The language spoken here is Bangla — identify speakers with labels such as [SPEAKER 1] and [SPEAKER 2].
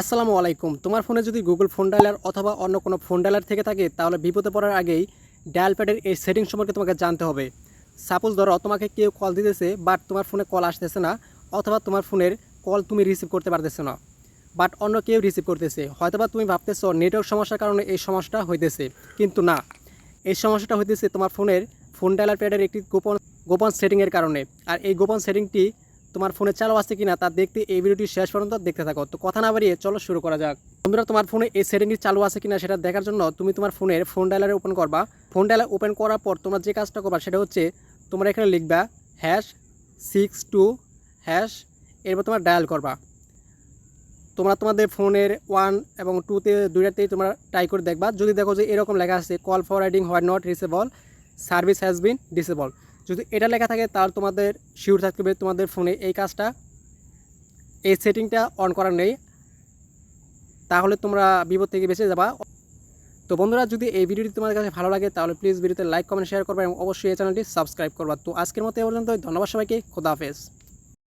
[SPEAKER 1] আসসালামু আলাইকুম। তোমার ফোনে যদি গুগল ফোন ডায়ালার অথবা অন্য কোনো ফোন ডায়ালার থেকে থাকে, তাহলে বিপদে পড়ার আগেই ডায়াল প্যাডের এই সেটিং সম্পর্কে তোমাকে জানতে হবে। সাপোজ ধরো, তোমাকে কেউ কল দিতেছে বাট তোমার ফোনে কল আসতেছে না, অথবা তোমার ফোনের কল তুমি রিসিভ করতে পারতেছো না বাট অন্য কেউ রিসিভ করতেছে। হয়তোবা তুমি ভাবতেছো নেটওয়ার্ক সমস্যার কারণে এই সমস্যাটা হইতেছে, কিন্তু না। এই সমস্যাটা হইতেছে তোমার ফোনের ফোন ডায়ালার প্যাডের একটি গোপন গোপন সেটিংয়ের কারণে। আর এই গোপন সেটিংটি তোমার ফোনে চালু আছে কিনা তা দেখতে এই ভিডিওটি শেষ পর্যন্ত দেখতে থাকো। তো কথা না বাড়িয়ে চলো শুরু করা যাক। বন্ধুরা, তোমার ফোনে এই সেটিংটি চালু আছে কিনা সেটা দেখার জন্য তুমি তোমার ফোনের ফোন ডায়ালারে ওপেন করবা। ফোন ডায়ালার ওপেন করার পর তোমরা যে কাজটা করবা সেটা হচ্ছে তোমরা এখানে লিখবা হ্যাশ সিক্স টু হ্যাশ এরপর তোমার ডায়াল করবা। তোমরা তোমাদের ফোনের ওয়ান এবং টুতে দুইটাতেই তোমরা ট্রাই করে দেখবা। যদি দেখো যে এরকম লেখা আছে call forwarding what not reachable service has been disable যদি এটা লেখা থাকে, তাহলে তোমাদের শিওর থাকবে তোমাদের ফোনে এই কাজটা। এই সেটিংটা অন করার নেই। তাহলে তোমরা বিপদ থেকে বেঁচে যাবা। তো বন্ধুরা, যদি এই ভিডিওটি তোমাদের কাছে ভালো লাগে, তাহলে প্লিজ ভিডিওতে লাইক কমেন্ট শেয়ার করবে এবং অবশ্যই এই চ্যানেলটি সাবস্ক্রাইব করবা। তো আজকের মতো এ পর্যন্ত ধন্যবাদ সবাইকে। খোদা হাফেজ।